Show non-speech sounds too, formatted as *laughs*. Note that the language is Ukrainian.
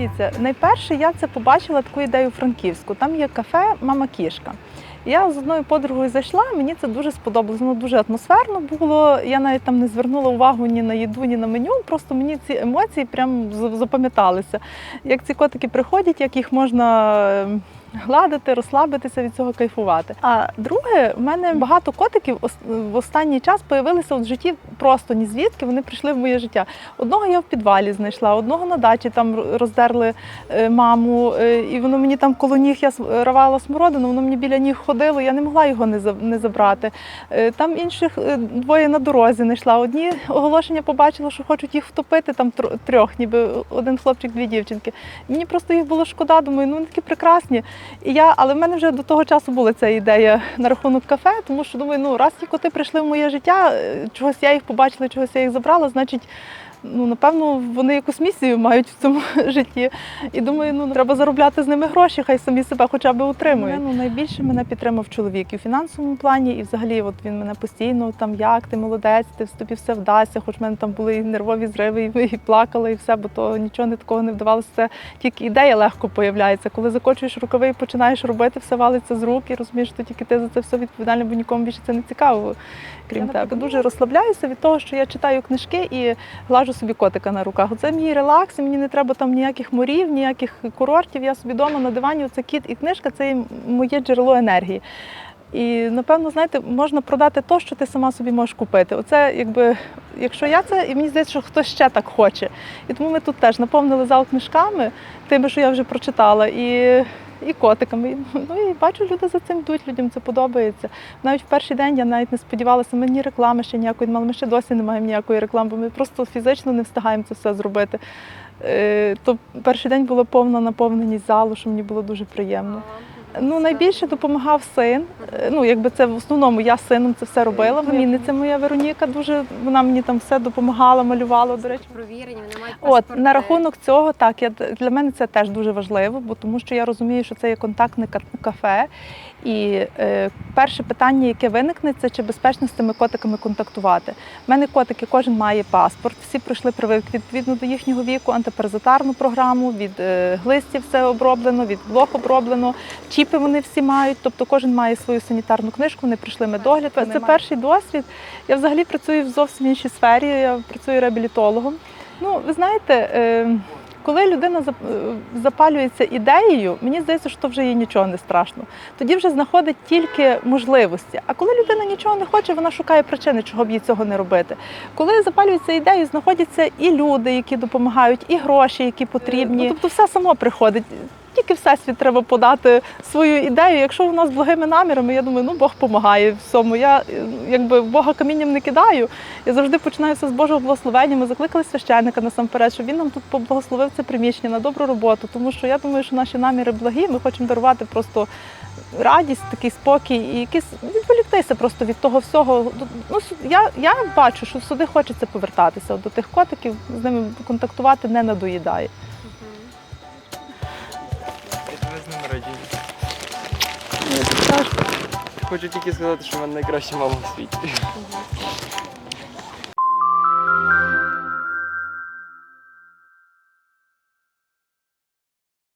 Дивіться, найперше я це побачила таку ідею Франківську. Там є кафе Мама Кішка. Я з одною подругою зайшла, мені це дуже сподобалось. Воно дуже атмосферно було. Я навіть там не звернула увагу ні на їду, ні на меню. Просто мені ці емоції прям запам'яталися. Як ці котики приходять, як їх можна. Гладити, розслабитися від цього кайфувати. А друге, в мене багато котиків в останній час появилися в житті просто ні звідки. Вони прийшли в моє життя. Одного я в підвалі знайшла, одного на дачі там роздерли е, маму, е, і воно мені там коло ніг я рвала смородину, воно мені біля ніг ходило, я не могла його не за- не забрати. Е, Там інших двоє на дорозі знайшла. Одні оголошення побачила, що хочуть їх втопити, там тр- трьох, ніби один хлопчик, дві дівчинки. Мені просто їх було шкода, думаю, ну вони такі прекрасні. І я, але в мене вже до того часу була ця ідея на рахунок кафе, тому що думаю, ну раз ті коти прийшли в моє життя, е, чогось я їх побачила, чогось я їх забрала, значить. Ну, напевно, вони якусь місію мають в цьому *laughs* житті. І думаю, ну треба заробляти з ними гроші, хай самі себе хоча б утримують. Ну, найбільше мене підтримав чоловік і в фінансовому плані, і взагалі, от він мене постійно там як ти молодець, ти тобі все вдасться. Хоч в мене там були і нервові зриви, і, і плакала, і все, бо то нічого не такого не вдавалося. Це тільки ідея легко появляється. Коли закочуєш рукави і починаєш робити, все валиться з рук, і розумієш, що тільки ти за це все відповідальний, бо нікому більше це не цікаво. Крім Я, тебе, дуже розслабляюся від того, що я читаю книжки і глажу собі котика на руках. Це мій релакс, мені не треба там ніяких морів, ніяких курортів. Я собі вдома на дивані. Це кіт і книжка це моє джерело енергії. І напевно, знаєте, можна продати те, що ти сама собі можеш купити. Оце якби, якщо я це, і мені здається, що хтось ще так хоче. І тому ми тут теж наповнили зал книжками, тими, що я вже прочитала, і, і котиками. Ну і бачу, люди за цим йдуть, людям це подобається. Навіть в перший день я навіть не сподівалася, ми ні реклами ще ніякої не мали. Ми ще досі не маємо ніякої реклами, бо ми просто фізично не встигаємо це все зробити. Е, То перший день була повна наповненість залу, що мені було дуже приємно. Ну, найбільше допомагав син. Е, Ну, якби це в основному я з сином це все робила. Племінниця моя Вероніка дуже вона мені там все допомагала, малювала. До речі, Провірені, От на рахунок цього, так я для мене це теж дуже важливо, бо тому що я розумію, що це є контактне кафе. І е, перше питання, яке виникне, це чи безпечно з цими котиками контактувати. У мене котики, кожен має паспорт. Всі пройшли прививки відповідно до їхнього віку, антипаразитарну програму, від е, глистів все оброблено, від блох оброблено. Чіпи вони всі мають, тобто кожен має свою санітарну книжку. Вони прийшли медогляд. Це мають. перший досвід. Я взагалі працюю в зовсім іншій сфері. Я працюю реабілітологом. Ну, ви знаєте, е, коли людина е, запалюється ідеєю, мені здається, що вже їй нічого не страшно. Тоді вже знаходить тільки можливості. А коли людина нічого не хоче, вона шукає причини, чого б їй цього не робити. Коли запалюється ідеєю, знаходяться і люди, які допомагають, і гроші, які потрібні. Ну, тобто все само приходить. Тільки всесвіт треба подати свою ідею. Якщо у нас благими намірами, я думаю, ну Бог допомагає всьому. Я е, якби Бога камінням не кидаю. Я завжди починаю все з Божого благословення. Ми закликали священника насамперед, щоб він нам тут поблагословив це приміщення на добру роботу. Тому що я думаю, що наші наміри благі. Ми хочемо дарувати просто радість, такий спокій і якийсь відволіктися просто від того всього. Ну я, я бачу, що сюди хочеться повертатися до тих котиків, з ними контактувати не надоїдає. З ним радію. Хочу тільки сказати, що в мене найкраща мама у світі.